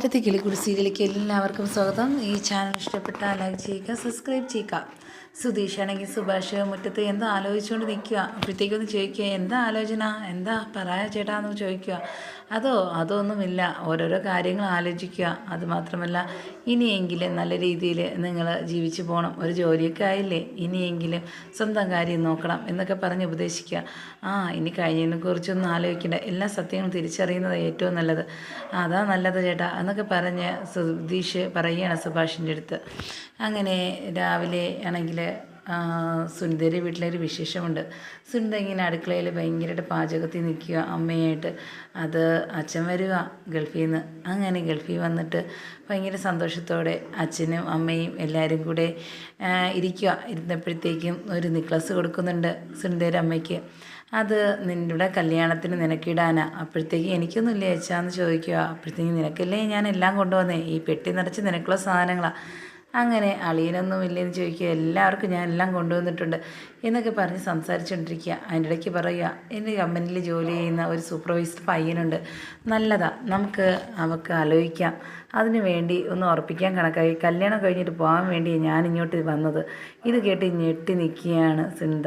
ആരതി കിളിക്കുടി സീരിയലിലേക്ക് എല്ലാവർക്കും സ്വാഗതം. ഈ ചാനൽ ഇഷ്ടപ്പെട്ടാൽ ലൈക്ക് ചെയ്യുക സബ്സ്ക്രൈബ് ചെയ്യുക. സുധീഷ് ആണെങ്കിൽ സുഭാഷ് മുറ്റത്ത് എന്താ ആലോചിച്ചുകൊണ്ട് നിൽക്കുക? അപ്പോഴത്തേക്കൊന്ന് ചോദിക്കുക എന്താ ആലോചന? എന്താ? പറയാ ചേട്ടാ എന്ന് ചോദിക്കുക. അതോ അതൊന്നുമില്ല. ഓരോരോ കാര്യങ്ങൾ ആലോചിക്കുക. അതുമാത്രമല്ല ഇനിയെങ്കിലും നല്ല രീതിയിൽ നിങ്ങൾ ജീവിച്ചു പോകണം ഒരു ജോലിയൊക്കെ ആയില്ലേ? ഇനിയെങ്കിലും സ്വന്തം കാര്യം നോക്കണം എന്നൊക്കെ പറഞ്ഞ് ഉപദേശിക്കുക. ആ ഇനി കഴിഞ്ഞതിനെ കുറിച്ചൊന്നും ആലോചിക്കേണ്ട. എല്ലാ സത്യങ്ങളും തിരിച്ചറിയുന്നത് ഏറ്റവും നല്ലത്. അതാ നല്ലത് ചേട്ടാ എന്നൊക്കെ പറഞ്ഞ് സുധീഷ് പറയുകയാണ് സുഭാഷിന്റെ അടുത്ത്. അങ്ങനെ രാവിലെ ആണെങ്കിൽ സുനിതയുടെ വീട്ടിലൊരു വിശേഷമുണ്ട്. സുനിത ഇങ്ങനെ അടുക്കളയിൽ ഭയങ്കരമായിട്ട് പാചകത്തിൽ നിൽക്കുക അമ്മയായിട്ട്. അത് അച്ഛൻ വരിക ഗൾഫിൽ നിന്ന് അങ്ങനെ ഗൾഫിൽ വന്നിട്ട് ഭയങ്കര സന്തോഷത്തോടെ അച്ഛനും അമ്മയും എല്ലാവരും കൂടെ ഇരിക്കുക. ഇരുന്നപ്പോഴത്തേക്കും ഒരു നിക്ലസ് കൊടുക്കുന്നുണ്ട് സുനിതയുടെ അമ്മയ്ക്ക്. അത് നിന്റെ കല്യാണത്തിന് നിനക്കിടാനാ. അപ്പോഴത്തേക്കും എനിക്കൊന്നുമില്ലേ അച്ഛാന്ന് ചോദിക്കുക. അപ്പോഴത്തേക്കും നിനക്കല്ലേ ഞാൻ എല്ലാം കൊണ്ടുവന്നേ? ഈ പെട്ടി നിറച്ച് നിനക്കുള്ള സാധനങ്ങളാണ് അങ്ങനെ അളിയനൊന്നും ഇല്ലെന്ന് ചോദിക്കുക എല്ലാവർക്കും ഞാൻ എല്ലാം കൊണ്ടുവന്നിട്ടുണ്ട് എന്നൊക്കെ പറഞ്ഞ് സംസാരിച്ചുകൊണ്ടിരിക്കുക അതിന്റെ ഇടയ്ക്ക് പറയുക എന്റെ കമ്പനിയിൽ ജോലി ചെയ്യുന്ന ഒരു സൂപ്പർവൈസ്ഡ് പയ്യനുണ്ട്. നല്ലതാ നമുക്ക് അവൾക്ക് ആലോചിക്കാം. അതിന് വേണ്ടി ഒന്ന് ഉറപ്പിക്കാൻ കണക്കായി കല്യാണം കഴിഞ്ഞിട്ട് പോകാൻ വേണ്ടി ഞാൻ ഇങ്ങോട്ട് വന്നത്. ഇത് കേട്ട് ഞെട്ടി നിൽക്കുകയാണ് സിന്ത.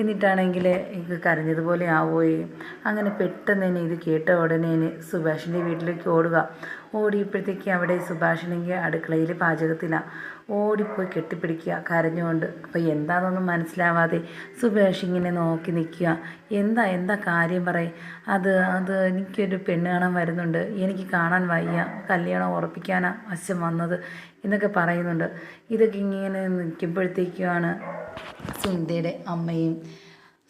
എന്നിട്ടാണെങ്കിൽ ഇത് കരഞ്ഞതുപോലെ ആവുകയും അങ്ങനെ പെട്ടെന്ന് തന്നെ ഇത് കേട്ട ഉടനെ സുഭാഷിന്റെ വീട്ടിലേക്ക് ഓടുക. ഓടിയപ്പോഴത്തേക്ക് അവിടെ സുഭാഷിനെങ്കിൽ അടുക്കളയിൽ പാചകത്തിലാണ് ഓടിപ്പോയി കെട്ടിപ്പിടിക്കുക കരഞ്ഞുകൊണ്ട്. അപ്പോൾ എന്താണെന്നൊന്നും മനസ്സിലാവാതെ സുഭാഷ് ഇങ്ങനെ നോക്കി നിൽക്കുക. എന്താ എന്താ കാര്യം പറയും? അത് അത് എനിക്കൊരു പെണ്ണ് കാണാൻ വരുന്നുണ്ട്. എനിക്ക് കാണാൻ വയ്യ. കല്യാണം ഉറപ്പിക്കാനാണ് അച്ഛൻ വന്നത് എന്നൊക്കെ പറയുന്നുണ്ട്. ഇതൊക്കെ ഇങ്ങനെ നിൽക്കുമ്പോഴത്തേക്കുമാണ് സുനിതയുടെ അമ്മയും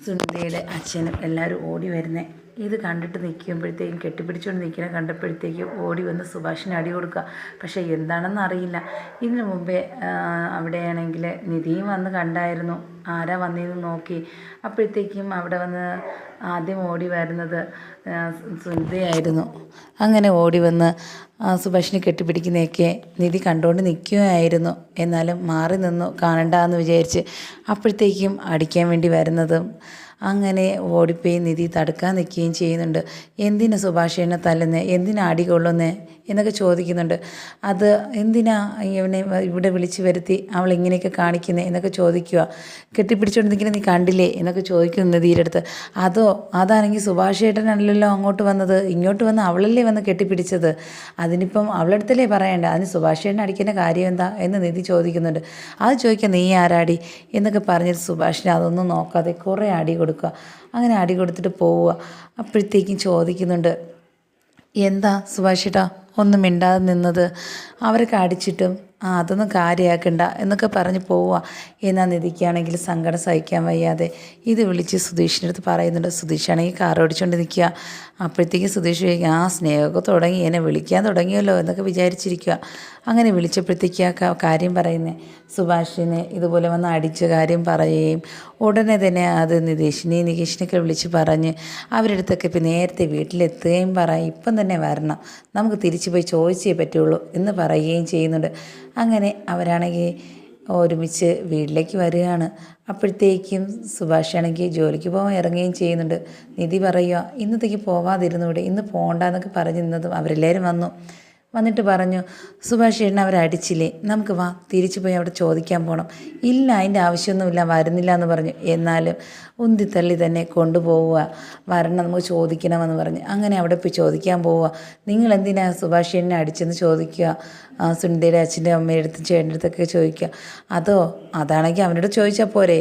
സുനിതയുടെ അച്ഛനും എല്ലാവരും ഓടി വരുന്നത് ഇത് കണ്ടിട്ട് നിൽക്കുമ്പോഴത്തേക്കും കെട്ടിപ്പിടിച്ചുകൊണ്ട് നിൽക്കുന്ന കണ്ടപ്പോഴത്തേക്കും ഓടി വന്ന് സുഭാഷിന് അടി കൊടുക്കുക. പക്ഷേ എന്താണെന്ന് അറിയില്ല. ഇതിനു മുമ്പേ അവിടെയാണെങ്കിൽ നിധിയും വന്ന് കണ്ടായിരുന്നു. ആരാ വന്നതെന്ന് നോക്കി. അപ്പോഴത്തേക്കും അവിടെ വന്ന് ആദ്യം ഓടി വരുന്നത് സുനിതയായിരുന്നു. അങ്ങനെ ഓടി വന്ന് സുഭാഷിനെ കെട്ടിപ്പിടിക്കുന്നതൊക്കെ നിധി കണ്ടുകൊണ്ട് നിൽക്കുകയായിരുന്നു എന്നാലും മാറി നിന്നു കാണണ്ട എന്ന് വിചാരിച്ച് അപ്പോഴത്തേക്കും അടിക്കാൻ വേണ്ടി വരുന്നതും അങ്ങനെ ഓടിപ്പോയി നിധി തടുക്കാൻ നിൽക്കുകയും ചെയ്യുന്നുണ്ട്. എന്തിന് സുഭാഷേനെ തല്ലുന്നത് എന്തിനാ അടി കൊള്ളുന്നത് എന്നൊക്കെ ചോദിക്കുന്നുണ്ട്. അത് എന്തിനാ ഇവനെ ഇവിടെ വിളിച്ചു വരുത്തി അവൾ ഇങ്ങനെയൊക്കെ കാണിക്കുന്നത് എന്നൊക്കെ ചോദിക്കുക കെട്ടിപ്പിടിച്ചുകൊണ്ടിരിക്കുന്ന നീ കണ്ടില്ലേ എന്നൊക്കെ ചോദിക്കുന്നു അടുത്ത്. അതോ അതാണെങ്കിൽ സുഭാഷ് ഏട്ടനല്ലല്ലോ അങ്ങോട്ട് വന്നത്? ഇങ്ങോട്ട് വന്ന് അവളല്ലേ വന്ന് കെട്ടിപ്പിടിച്ചത്? അതിനിപ്പം അവളടുത്തല്ലേ പറയണ്ട? അതിന് സുഭാഷ് ചേട്ടൻ അടിക്കുന്ന കാര്യം എന്താ എന്ന് നിധി ചോദിക്കുന്നുണ്ട്. അത് ചോദിക്കാം നീ ആരാടി എന്നൊക്കെ പറഞ്ഞിട്ട് സുഭാഷിനെ അതൊന്നും നോക്കാതെ കുറേ അടി കൊടുക്കുക. അങ്ങനെ അടി കൊടുത്തിട്ട് പോവുക. അപ്പോഴത്തേക്കും ചോദിക്കുന്നുണ്ട് എന്താ സുഭാഷിട്ടാ ഒന്നും മിണ്ടാതെ നിന്നത്. അവരൊക്കെ അടിച്ചിട്ടും ആ അതൊന്നും കാര്യമാക്കണ്ട എന്നൊക്കെ പറഞ്ഞ് പോവുക. എന്നാ നിധിക്കാണെങ്കിൽ സങ്കടം സഹിക്കാൻ വയ്യാതെ ഇത് വിളിച്ച് സുധീഷിന്റെ അടുത്ത് പറയുന്നുണ്ട്. സുധീഷാണെങ്കിൽ കാർ ഓടിച്ചുകൊണ്ട് നിൽക്കുക. അപ്പോഴത്തേക്കും സുധീഷ് ആ സ്നേഹമൊക്കെ തുടങ്ങി എന്നെ വിളിക്കാൻ തുടങ്ങിയല്ലോ എന്നൊക്കെ വിചാരിച്ചിരിക്കുക. അങ്ങനെ വിളിച്ചപ്പോഴത്തേക്ക് ആ കാര്യം പറയുന്നത് സുഭാഷിനെ ഇതുപോലെ വന്ന് അടിച്ച കാര്യം പറയുകയും ഉടനെ തന്നെ അത് നിതീഷിനെ നികേഷിനെയൊക്കെ വിളിച്ച് പറഞ്ഞ് അവരുടെ അടുത്തൊക്കെ ഇപ്പം നേരത്തെ വീട്ടിലെത്തുകയും പറയും ഇപ്പം തന്നെ വരണം നമുക്ക് തിരിച്ചു പോയി ചോദിച്ചേ പറ്റുള്ളൂ എന്ന് പറയുകയും ചെയ്യുന്നുണ്ട്. അങ്ങനെ അവരാണെങ്കിൽ ഒരുമിച്ച് വീട്ടിലേക്ക് വരികയാണ്. അപ്പോഴത്തേക്കും സുഭാഷാണെങ്കിൽ ജോലിക്ക് പോകാൻ ഇറങ്ങുകയും ചെയ്യുന്നുണ്ട്. നിധി പറയുക ഇന്നത്തേക്ക് പോവാതിരുന്നൂടെ ഇന്ന് പോകണ്ടെന്നൊക്കെ പറഞ്ഞ് നിന്നതും അവരെല്ലാവരും വന്നു. വന്നിട്ട് പറഞ്ഞു സുഭാഷ് ചേട്ടൻ അവരെ അടിച്ചില്ലേ? നമുക്ക് വാ തിരിച്ചു പോയി അവിടെ ചോദിക്കാൻ പോകണം ഇല്ല അതിന്റെ ആവശ്യമൊന്നുമില്ല വരുന്നില്ല എന്ന് പറഞ്ഞു. എന്നാലും ഉന്തിത്തള്ളി തന്നെ കൊണ്ടുപോവുക വരണം നമുക്ക് ചോദിക്കണമെന്ന് പറഞ്ഞു. അങ്ങനെ അവിടെ പോയി ചോദിക്കാൻ പോവുക. നിങ്ങൾ എന്തിനാ സുഭാഷ് ചേട്ടനെ അടിച്ചെന്ന് ചോദിക്കുക? സുനിതയുടെ അച്ഛന്റെ അമ്മയുടെ അടുത്ത് ചേട്ടന്റെ അടുത്തൊക്കെ ചോദിക്കുക. അതോ അതാണെങ്കിൽ അവനോട് ചോദിച്ചാൽ പോരെ.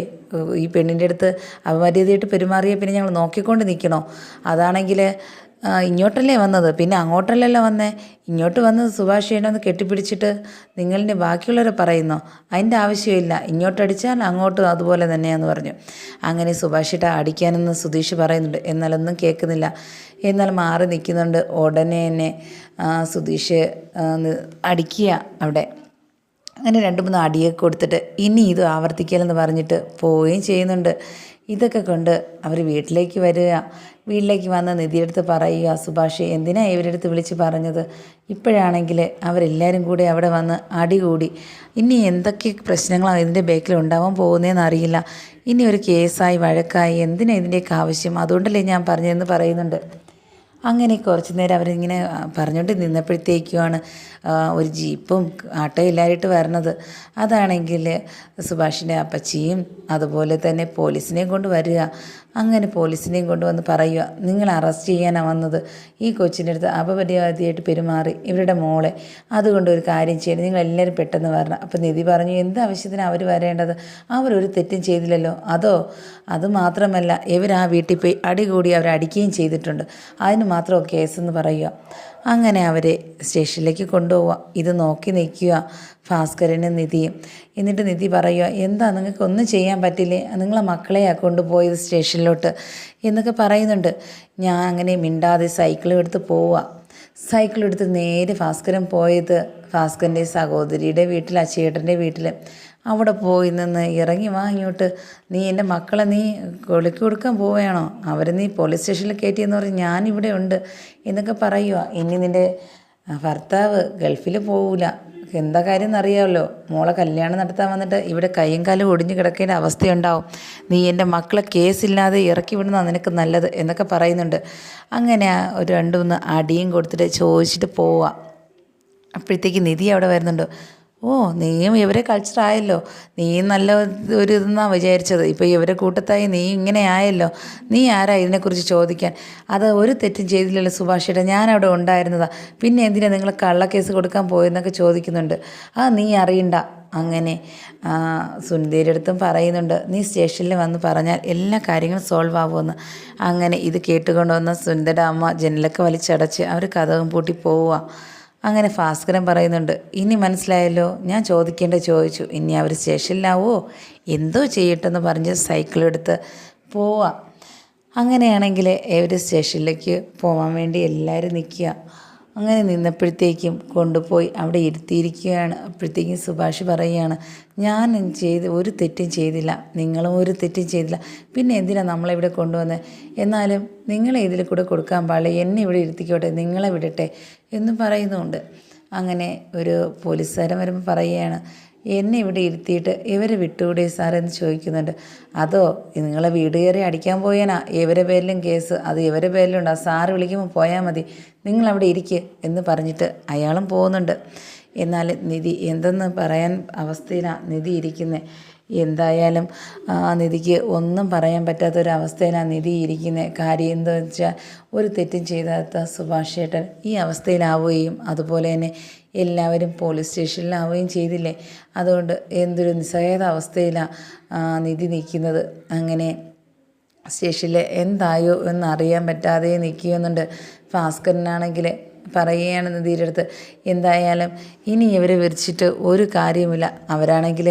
ഈ പെണ്ണിന്റെ അടുത്ത് അപമര്യാദയായിട്ട് പെരുമാറിയ പിന്നെ ഞങ്ങൾ നോക്കിക്കൊണ്ട് നിൽക്കണോ? അതാണെങ്കിൽ ഇങ്ങോട്ടല്ലേ വന്നത്? പിന്നെ അങ്ങോട്ടല്ലല്ലോ വന്നേ? ഇങ്ങോട്ട് വന്ന് സുഭാഷ് ഒന്ന് കെട്ടിപ്പിടിച്ചിട്ട് നിങ്ങളിന്റെ ബാക്കിയുള്ളവരെ പറയുന്നോ? അതിന്റെ ആവശ്യമില്ല. ഇങ്ങോട്ടടിച്ചാൽ അങ്ങോട്ടും അതുപോലെ തന്നെയാന്ന് പറഞ്ഞു. അങ്ങനെ സുഭാഷിട്ട അടിക്കാനെന്ന് സുധീഷ് പറയുന്നുണ്ട്. എന്നാലൊന്നും കേൾക്കുന്നില്ല. എന്നാൽ മാറി നിൽക്കുന്നുണ്ട്. ഉടനെ തന്നെ സുധീഷ് അടിക്കുക അവിടെ. അങ്ങനെ രണ്ട് മൂന്ന് അടിയൊക്കെ കൊടുത്തിട്ട് ഇനി ഇത് ആവർത്തിക്കലെന്ന് പറഞ്ഞിട്ട് പോവുകയും ചെയ്യുന്നുണ്ട്. ഇതൊക്കെ കൊണ്ട് അവർ വീട്ടിലേക്ക് വരിക. വീട്ടിലേക്ക് വന്ന് നിധിയെടുത്ത് പറയുക സുഭാഷ് എന്തിനാണ് ഇവരെടുത്ത് വിളിച്ച് പറഞ്ഞത്? ഇപ്പോഴാണെങ്കിൽ അവരെല്ലാവരും കൂടി അവിടെ വന്ന് അടികൂടി ഇനി എന്തൊക്കെ പ്രശ്നങ്ങളാണ് ഇതിന്റെ ബേക്കിൽ ഉണ്ടാവാൻ പോകുന്നതെന്ന് അറിയില്ല. ഇനി ഒരു കേസായി വഴക്കായി എന്തിനാണ് ഇതിന്റെയൊക്കെ ആവശ്യം? അതുകൊണ്ടല്ലേ ഞാൻ പറഞ്ഞതെന്ന് പറയുന്നുണ്ട്. അങ്ങനെ കുറച്ച് നേരം അവരിങ്ങനെ പറഞ്ഞുകൊണ്ട് നിന്നപ്പോഴത്തേക്കുമാണ് ഒരു ജീപ്പും ആട്ടോ എല്ലാവരായിട്ട് വരണത്. അതാണെങ്കിൽ സുഭാഷിന്റെ അപ്പച്ചിയും അതുപോലെ തന്നെ പോലീസിനെയും കൊണ്ട് വരിക. അങ്ങനെ പോലീസിനെയും കൊണ്ടുവന്ന് പറയുക നിങ്ങൾ അറസ്റ്റ് ചെയ്യാനാണ് വന്നത്. ഈ കൊച്ചിന്റെ അടുത്ത് അപമര്യാദയായിട്ട് പെരുമാറി. ഇവരുടെ മോളെ. അതുകൊണ്ട് ഒരു കാര്യം ചെയ്യണം നിങ്ങൾ എല്ലാവരും പെട്ടെന്ന് വരണം. അപ്പം നിധി പറഞ്ഞു എന്ത് ആവശ്യത്തിനാണ് അവർ വരേണ്ടത്? അവരൊരു തെറ്റും ചെയ്തില്ലല്ലോ. അതോ? അത് മാത്രമല്ല ഇവർ ആ വീട്ടിൽ പോയി അടികൂടി അവരെ അടിക്കുകയും ചെയ്തിട്ടുണ്ട്. അതിന് മാത്രമോ കേസെന്ന് പറയുക. അങ്ങനെ അവരെ സ്റ്റേഷനിലേക്ക് കൊണ്ടുപോവുക. ഇത് നോക്കി നിൽക്കുക. ഭാസ്കരനും നിധിയും എന്നിട്ട് നിധി പറയുക എന്താ നിങ്ങൾക്ക് ഒന്നും ചെയ്യാൻ പറ്റില്ലേ? നിങ്ങളെ മക്കളെയാണ് കൊണ്ടുപോയത് സ്റ്റേഷനിലോട്ട്. എന്നൊക്കെ പറയുന്നുണ്ട്. ഞാൻ അങ്ങനെ മിണ്ടാതെ സൈക്കിളും എടുത്ത് പോവുക. സൈക്കിൾ എടുത്ത് നേരെ ഭാസ്കരൻ പോയത് ഭാസ്കരന്റെ സഹോദരിയുടെ വീട്ടിൽ അച്ചേട്ടന്റെ വീട്ടിൽ. അവിടെ പോയി നിന്ന് ഇറങ്ങി വാ ഇങ്ങോട്ട്. നീ എന്റെ മക്കളെ നീ കൊളിക്ക് കൊടുക്കാൻ പോവുകയാണോ? അവർ നീ പോലീസ് സ്റ്റേഷനിൽ കയറ്റിയെന്ന് പറഞ്ഞ് ഞാനിവിടെ ഉണ്ട് എന്നൊക്കെ പറയുക ഇനി നിന്റെ ഭർത്താവ് ഗൾഫിൽ പോവില്ല എന്താ കാര്യം എന്നറിയാമല്ലോ. മോളെ കല്യാണം നടത്താൻ വന്നിട്ട് ഇവിടെ കൈയും കാലും ഒടിഞ്ഞു കിടക്കേണ്ട അവസ്ഥയുണ്ടാവും. നീ എന്റെ മക്കളെ കേസില്ലാതെ ഇറക്കി വിടുന്നതാണ് നിനക്ക് നല്ലത് എന്നൊക്കെ പറയുന്നുണ്ട്. അങ്ങനെ ഒരു രണ്ട് മൂന്ന് അടിയും കൊടുത്തിട്ട് ചോദിച്ചിട്ട് പോവുക അപ്പോഴത്തേക്ക് നിധി അവിടെ വരുന്നുണ്ട്. ഓ നീയും ഇവരെ കൾച്ചറായല്ലോ നീ നല്ല ഒരു ഇതെന്നാണ് വിചാരിച്ചത്? ഇപ്പോൾ ഇവരെ കൂട്ടത്തായി നീ ഇങ്ങനെ ആയല്ലോ. നീ ആരാ ഇതിനെക്കുറിച്ച് ചോദിക്കാൻ? അത് ഒരു തെറ്റും ചെയ്തില്ലല്ലോ സുഭാഷിയുടെ ഞാനവിടെ ഉണ്ടായിരുന്നതാ. പിന്നെ എന്തിനാ നിങ്ങൾ കള്ളക്കേസ് കൊടുക്കാൻ പോയെന്നൊക്കെ ചോദിക്കുന്നുണ്ട്. ആ നീ അറിയണ്ട. അങ്ങനെ സുനിതയുടെ അടുത്തും പറയുന്നുണ്ട്. നീ സ്റ്റേഷനിൽ വന്ന് പറഞ്ഞാൽ എല്ലാ കാര്യങ്ങളും സോൾവ് ആവുമെന്ന്. അങ്ങനെ ഇത് കേട്ടുകൊണ്ട് വന്ന സുനിതയുടെ അമ്മ ജനലൊക്കെ വലിച്ചടച്ച് അവർ കഥകം പൂട്ടി പോവുക അങ്ങനെ ഭാസ്കരൻ പറയുന്നുണ്ട് ഇനി മനസ്സിലായല്ലോ ഞാൻ ചോദിക്കേണ്ട ചോദിച്ചു ഇനി അവർ സ്റ്റേഷനിലാവോ? എന്തോ ചെയ്യട്ടെന്ന് പറഞ്ഞ് സൈക്കിളെടുത്ത് പോവാം. അങ്ങനെയാണെങ്കിൽ ഇവർ സ്റ്റേഷനിലേക്ക് പോകാൻ വേണ്ടി എല്ലാവരും നിൽക്കുക. അങ്ങനെ നിന്നപ്പോഴത്തേക്കും കൊണ്ടുപോയി അവിടെ ഇരുത്തിയിരിക്കുകയാണ്. അപ്പോഴത്തേക്കും സുഭാഷ് പറയുകയാണ് ഞാൻ ചെയ്ത് ഒരു തെറ്റും ചെയ്തില്ല. നിങ്ങളും ഒരു തെറ്റും ചെയ്തില്ല. പിന്നെ എന്തിനാണ് നമ്മളിവിടെ കൊണ്ടുവന്നത് എന്നാലും നിങ്ങളെ ഇതിൽ കൂടെ കൊടുക്കാൻ പാടില്ല. എന്നെ ഇവിടെ ഇരുത്തിക്കോട്ടെ. നിങ്ങളെ വിടട്ടെ. എന്ന് പറയുന്നുണ്ട്. അങ്ങനെ ഒരു പോലീസുകാരൻ വരുമ്പോൾ പറയുകയാണ് എന്നെ ഇവിടെ ഇരുത്തിയിട്ട് ഇവരെ വിട്ടുകൂടെ സാറെന്ന് ചോദിക്കുന്നുണ്ട്. അതോ നിങ്ങളെ വീട് കയറി അടിക്കാൻ പോയേനാ? ഇവരെ പേരിലും കേസ്. അത് ഇവരെ പേരിലുണ്ട്. ആ സാറ് വിളിക്കുമ്പോൾ പോയാൽ മതി. നിങ്ങളവിടെ ഇരിക്കുക എന്ന് പറഞ്ഞിട്ട് അയാളും പോകുന്നുണ്ട്. എന്നാൽ നിധി എന്തെന്ന് പറയാൻ അവസ്ഥയിലാണ് നിധി ഇരിക്കുന്നത് എന്തായാലും ആ നിധിക്ക് ഒന്നും പറയാൻ പറ്റാത്തൊരവസ്ഥയിലാണ് നിധി ഇരിക്കുന്നത് കാര്യം എന്താ വെച്ചാൽ ഒരു തെറ്റും ചെയ്താത്ത സുഭാഷേട്ടൻ ഈ അവസ്ഥയിലാവുകയും അതുപോലെ തന്നെ എല്ലാവരും പോലീസ് സ്റ്റേഷനിലാവുകയും ചെയ്തില്ലേ? അതുകൊണ്ട് എന്തൊരു നിസ്സഹായത അവസ്ഥയിലാണ് നിധി നിൽക്കുന്നത്. അങ്ങനെ സ്റ്റേഷനിൽ എന്തായോ എന്നറിയാൻ പറ്റാതെ നിൽക്കുന്നുണ്ട് ഭാസ്കരനാണെങ്കിൽ പറയുകയാണ് നിധിയുടെ അടുത്ത്. എന്തായാലും ഇനി ഇവരെ വിരിച്ചിട്ട് ഒരു കാര്യമില്ല അവരാണെങ്കിൽ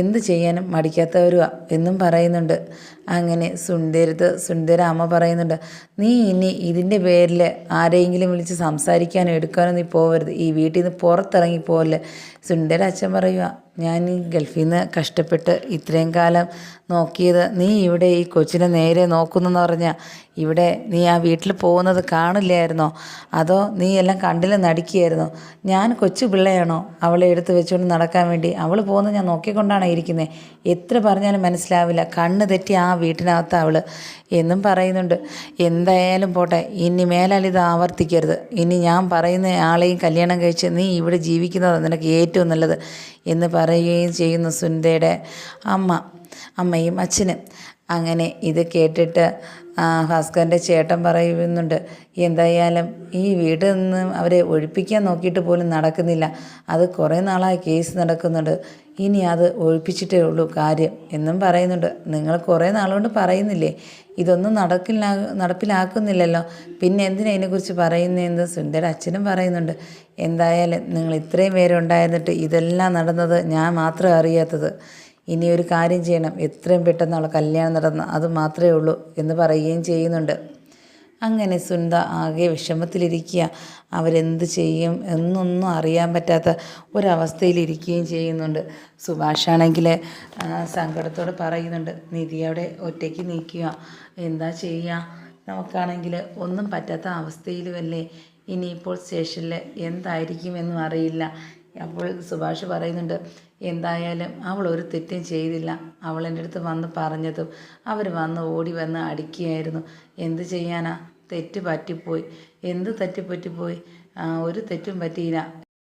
എന്ത് ചെയ്യാനും മടിക്കാത്തവരുവാ എന്നും പറയുന്നുണ്ട്. അങ്ങനെ സുന്ദരത്ത് സുന്ദര അമ്മ പറയുന്നുണ്ട് നീ ഇനി ഇതിന്റെ പേരിൽ ആരെയെങ്കിലും വിളിച്ച് സംസാരിക്കാനോ എടുക്കാനോ നീ പോവരുത്. ഈ വീട്ടിൽ നിന്ന് പുറത്തിറങ്ങി പോകല്ലേ സുന്ദര അച്ഛൻ പറയുക ഞാൻ ഈ ഗൾഫിൽ നിന്ന് കഷ്ടപ്പെട്ട് ഇത്രയും കാലം നോക്കിയത് നീ ഇവിടെ ഈ കൊച്ചിനെ നേരെ നോക്കുന്നെന്ന് പറഞ്ഞാൽ ഇവിടെ നീ ആ വീട്ടിൽ പോകുന്നത് കാണില്ലായിരുന്നോ? അതോ നീ എല്ലാം കണ്ടില്ല നടിക്കുകയായിരുന്നോ ഞാൻ കൊച്ചു പിള്ളയാണോ അവളെ എടുത്ത് വെച്ചുകൊണ്ട് നടക്കാൻ വേണ്ടി? അവൾ പോകുന്നത് ഞാൻ നോക്കിക്കൊണ്ടാണ് ഇരിക്കുന്നത് എത്ര പറഞ്ഞാലും മനസ്സിലാവില്ല. കണ്ണ് തെറ്റി ആ വീട്ടിനകത്ത് അവൾ എന്നും പറയുന്നുണ്ട്. എന്തായാലും പോട്ടെ ഇനി മേലാൽ ഇത് ആവർത്തിക്കരുത്. ഇനി ഞാൻ പറയുന്ന ആളെയും കല്യാണം കഴിച്ച് നീ ഇവിടെ ജീവിക്കുന്നത് നിനക്ക് ഏറ്റവും നല്ലത് എന്ന് പറയുകയും ചെയ്യുന്നു സുനിതയുടെ അമ്മ അമ്മയും അച്ഛനും. അങ്ങനെ ഇത് കേട്ടിട്ട് ഭാസ്കറിന്റെ ചേട്ടൻ പറയുന്നുണ്ട് എന്തായാലും ഈ വീട്ടിൽ നിന്ന് അവരെ ഒഴിപ്പിക്കാൻ നോക്കിയിട്ട് പോലും നടക്കുന്നില്ല. അത് കുറേ നാളായി കേസ് നടക്കുന്നുണ്ട്. ഇനി അത് ഒഴിപ്പിച്ചിട്ടേ ഉള്ളൂ കാര്യം എന്നും പറയുന്നുണ്ട്. നിങ്ങൾ കുറേ നാളുകൊണ്ട് പറയുന്നില്ലേ? ഇതൊന്നും നടക്കില്ല നടപ്പിലാക്കുന്നില്ലല്ലോ. പിന്നെ എന്തിനാ ഇതിനെക്കുറിച്ച് പറയുന്നതെന്ന് സുന്ദര അച്ഛനും പറയുന്നുണ്ട്. എന്തായാലും നിങ്ങൾ ഇത്രയും പേരുണ്ടായിരുന്നിട്ട് ഇതെല്ലാം നടന്നത് ഞാൻ മാത്രം അറിയാത്തത്. ഇനി ഒരു കാര്യം ചെയ്യണം. എത്രയും പെട്ടെന്ന് അവളെ കല്യാണം നടന്ന അത് മാത്രമേ ഉള്ളൂ എന്ന് പറയുകയും ചെയ്യുന്നുണ്ട്. അങ്ങനെ സുന്ദ ആകെ വിഷമത്തിലിരിക്കുക. അവരെന്ത് ചെയ്യും എന്നൊന്നും അറിയാൻ പറ്റാത്ത ഒരവസ്ഥയിലിരിക്കുകയും ചെയ്യുന്നുണ്ട്. സുഭാഷാണെങ്കിൽ സങ്കടത്തോടെ പറയുന്നുണ്ട് നിധി അവിടെ ഒറ്റയ്ക്ക് നിൽക്കുക. എന്താ ചെയ്യുക നമുക്കാണെങ്കിൽ ഒന്നും പറ്റാത്ത അവസ്ഥയിലുമല്ലേ? ഇനിയിപ്പോൾ സ്റ്റേഷനിൽ എന്തായിരിക്കുമെന്നും അറിയില്ല. അപ്പോൾ സുഭാഷ് പറയുന്നുണ്ട് എന്തായാലും അവൾ ഒരു തെറ്റും ചെയ്തില്ല. അവൾ എന്റെ അടുത്ത് വന്ന് പറഞ്ഞതും അവർ വന്ന് ഓടി വന്ന് അടിക്കുകയായിരുന്നു. എന്ത് ചെയ്യാനാ? തെറ്റ് പറ്റിപ്പോയി. എന്ത് തെറ്റ് പറ്റിപ്പോയി? ഒരു തെറ്റും പറ്റിയില്ല.